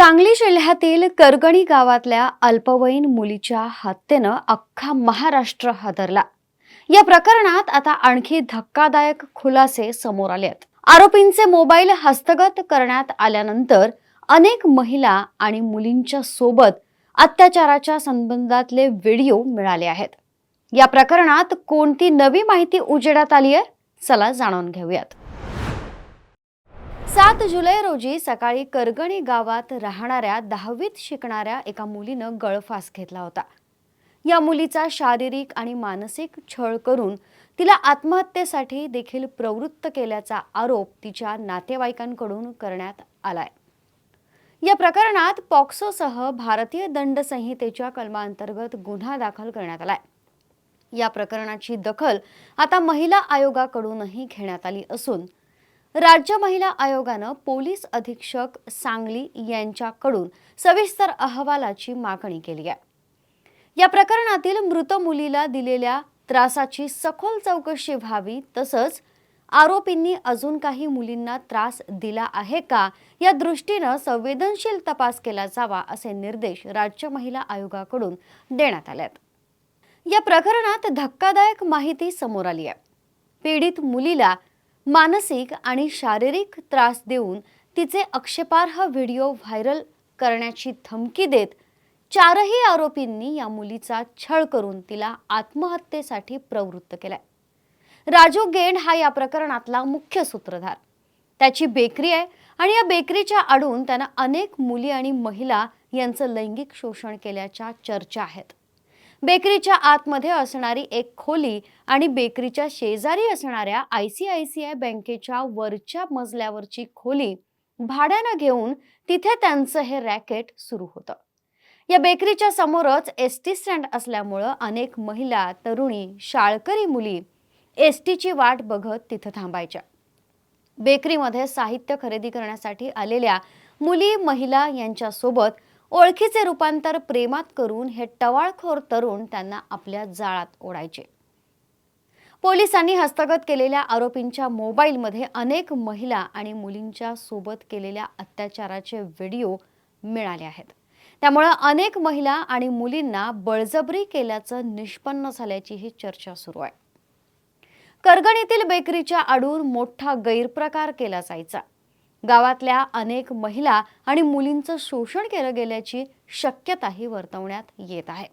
सांगली जिल्ह्यातील करगणी गावातल्या अल्पवयीन मुलीच्या हत्येनं अख्खा महाराष्ट्र हादरला. या प्रकरणात आता आणखी धक्कादायक खुलासे समोर आले आहेत. आरोपींचे मोबाईल हस्तगत करण्यात आल्यानंतर अनेक महिला आणि मुलींच्या सोबत अत्याचाराच्या संबंधातले व्हिडिओ मिळाले आहेत. या प्रकरणात कोणती नवी माहिती उजेडात आली आहे चला जाणून घेऊयात. सात जुलै रोजी सकाळी करगणी गावात राहणाऱ्या दहावीत शिकणाऱ्या एका मुलीनं गळफास घेतला होता. या मुलीचा शारीरिक आणि मानसिक छळ करून तिला आत्महत्येसाठी देखील प्रवृत्त केल्याचा आरोप तिच्या नातेवाईकांकडून करण्यात आलाय. या प्रकरणात पॉक्सोसह भारतीय दंड संहितेच्या कलमांतर्गत गुन्हा दाखल करण्यात आलाय. या प्रकरणाची दखल आता महिला आयोगाकडूनही घेण्यात आली असून राज्य महिला आयोगानं पोलीस अधीक्षक सांगली यांच्याकडून सविस्तर अहवालाची मागणी केली आहे. या प्रकरणातील मृत मुलीला दिलेल्या त्रासाची सखोल चौकशी व्हावी तसंच आरोपींनी अजून काही मुलींना त्रास दिला आहे का या दृष्टीनं संवेदनशील तपास केला जावा असे निर्देश राज्य महिला आयोगाकडून देण्यात आले आहेत. या प्रकरणात धक्कादायक माहिती समोर आली आहे. पीडित मुलीला मानसिक आणि शारीरिक त्रास देऊन तिचे आक्षेपार्ह व्हिडिओ व्हायरल करण्याची धमकी देत चारही आरोपींनी या मुलीचा छळ करून तिला आत्महत्येसाठी प्रवृत्त केलाय. राजू गेंड हा या प्रकरणातला मुख्य सूत्रधार. त्याची बेकरी आहे आणि या बेकरीच्या आडून त्यानं अनेक मुली आणि महिला यांचं लैंगिक शोषण केल्याच्या चर्चा आहेत. बेकरीच्या आतमध्ये असणारी एक खोली आणि बेकरीच्या शेजारी असणाऱ्या I C I C I बँकेच्या वरच्या मजल्यावरची खोली भाड्यानं घेऊन तिथे त्यांचं हे रॅकेट सुरू होतं. या बेकरीच्या समोरच एस टी स्टँड असल्यामुळं अनेक महिला तरुणी शाळकरी मुली एस टीची वाट बघत तिथं थांबायच्या. बेकरीमध्ये साहित्य खरेदी करण्यासाठी आलेल्या मुली महिला यांच्यासोबत ओळखीचे रूपांतर प्रेमात करून हे टवाळखोर तरुण त्यांना आपल्या जाळात ओढायचे. पोलिसांनी हस्तगत केलेल्या आरोपींच्या मोबाईलमध्ये अनेक महिला आणि मुलींच्या सोबत केलेल्या अत्याचाराचे व्हिडिओ मिळाले आहेत. त्यामुळं अनेक महिला आणि मुलींना बळजबरी केल्याचं निष्पन्न झाल्याची ही चर्चा सुरू आहे. करगणीतील बेकरीच्या आडून मोठा गैरप्रकार केला जायचा. गावातल्या अनेक महिला आणि मुलींचं शोषण केलं गेल्याची शक्यताही वर्तवण्यात येत आहे.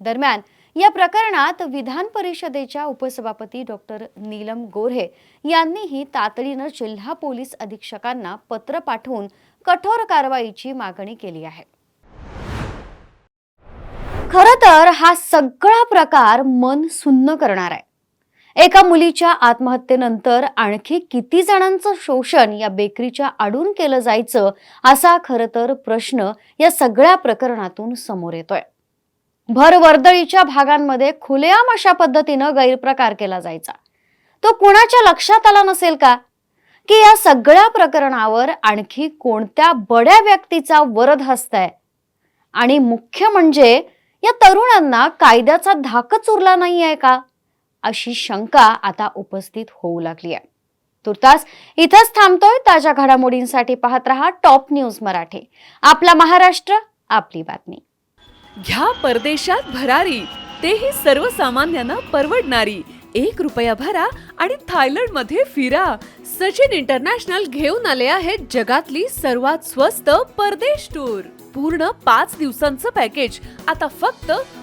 दरम्यान या प्रकरणात विधान परिषदेच्या उपसभापती डॉक्टर नीलम गोऱ्हे यांनीही तातडीनं जिल्हा पोलीस अधीक्षकांना पत्र पाठवून कठोर कारवाईची मागणी केली आहे. खर तर हा सगळा प्रकार मन सुन्न करणार आहे. एका मुलीच्या आत्महत्येनंतर आणखी किती जणांचं शोषण या बेकरीच्या आडून केलं जायचं असा खरं तर प्रश्न या सगळ्या प्रकरणातून समोर येतोय. भर वर्दळीच्या भागांमध्ये खुलेआम अशा पद्धतीनं गैरप्रकार केला जायचा. तो कुणाच्या लक्षात आला नसेल का? की या सगळ्या प्रकरणावर आणखी कोणत्या बड्या व्यक्तीचा वरद हस्त आहे? आणि मुख्य म्हणजे या तरुणांना कायद्याचा धाकच उरला नाही आहे का? अशी शंका आता उपस्थित होऊ लागली आहे. तुर्तास इथंच थांबतोय ताज्या घडामोडींसाठी पाहत रहा टॉप न्यूज मराठी. आपला महाराष्ट्र आपली बातमी. घ्या परदेशात भरारी तेही सर्वसामान्यांना परवडणारी. एक रुपया भरा आणि थायलंडमध्ये फिरा. सचिन इंटरनॅशनल घेऊन आले आहेत जगातली सर्वात स्वस्त परदेश टूर. पूर्ण पाच दिवसांचं पॅकेज. आता फक्त